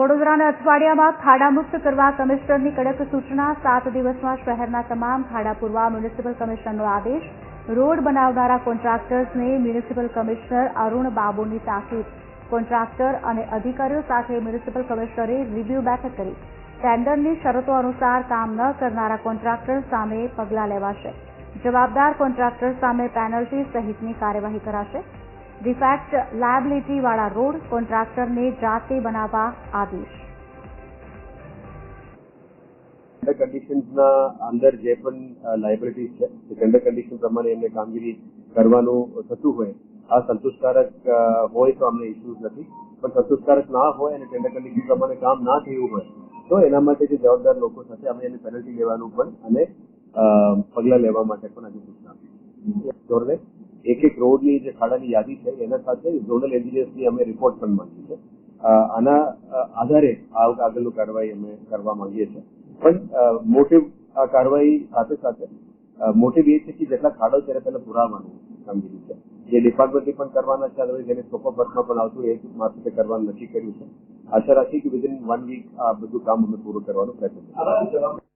વડોદરાના અઠવાડિયામાં ખાડા મુક્ત કરવા કમિશનરની કડક સૂચના, સાત દિવસમાં શહેરના તમામ ખાડા પૂરવા મ્યુનિસિપલ કમિશનરનો આદેશ. રોડ બનાવનારા કોન્ટ્રાક્ટર્સને મ્યુનિસિપલ કમિશનર અરુણ બાબુની તાકીદ. કોન્ટ્રાક્ટર અને અધિકારીઓ સાથે મ્યુનિસિપલ કમિશનરે રિવ્યુ બેઠક કરી. ટેન્ડરની શરતો અનુસાર કામ ન કરનારા કોન્ટ્રાક્ટર સામે પગલાં લેવાશે. જવાબદાર કોન્ટ્રાક્ટર સામે પેનલ્ટી સહિતની કાર્યવાહી કરાશે. ડિફેક્ટ લાયબિલિટી વાળા રોડ કોન્ટ્રાક્ટરને જાતે બનાવવા આદેશ કન્ડિશન્સના અંદર જે પણ લાયબિલિટીઝ છે ટેન્ડર કન્ડિશન પ્રમાણે એમને કામગીરી કરવાનું થતું હોય આ સંતોષકારક હોય તો અમને ઇસ્યુઝ નથી પણ સંતોષકારક ના હોય અને ટેન્ડર કન્ડિશન પ્રમાણે કામ ના થયું હોય તો એના માટે જે જવાબદાર લોકો સાથે અમે એને પેનલ્ટી લેવાનું પણ અને પગલાં લેવા માટે પણ આજે સૂચના આપી એક એક રોડની જે ખાડાની યાદી છે, એના સાથે ઝોનલ એન્જિનિયર્સની અમે રિપોર્ટ પણ માંગી છે. આના આધારે આગળનું કાર્યવાહી અમે કરવા માંગીએ છીએ. પણ મોટિવ કાર્યવાહી સાથે સાથે મોટિવ એ છે કે જેટલા ખાડો એને પહેલા પુરાવાનું કામગીરી છે. જે ડિપાર્ટમેન્ટથી પણ કરવાના છે અદરવાઇઝ એને સ્કોપ ઓફ પણ આવતું એ મારફતે કરવાનું નક્કી કર્યું છે. આશા રાખી કે વિધિન વન વીક આ બધું કામ અમે પૂરું કરવાનો પ્રયત્ન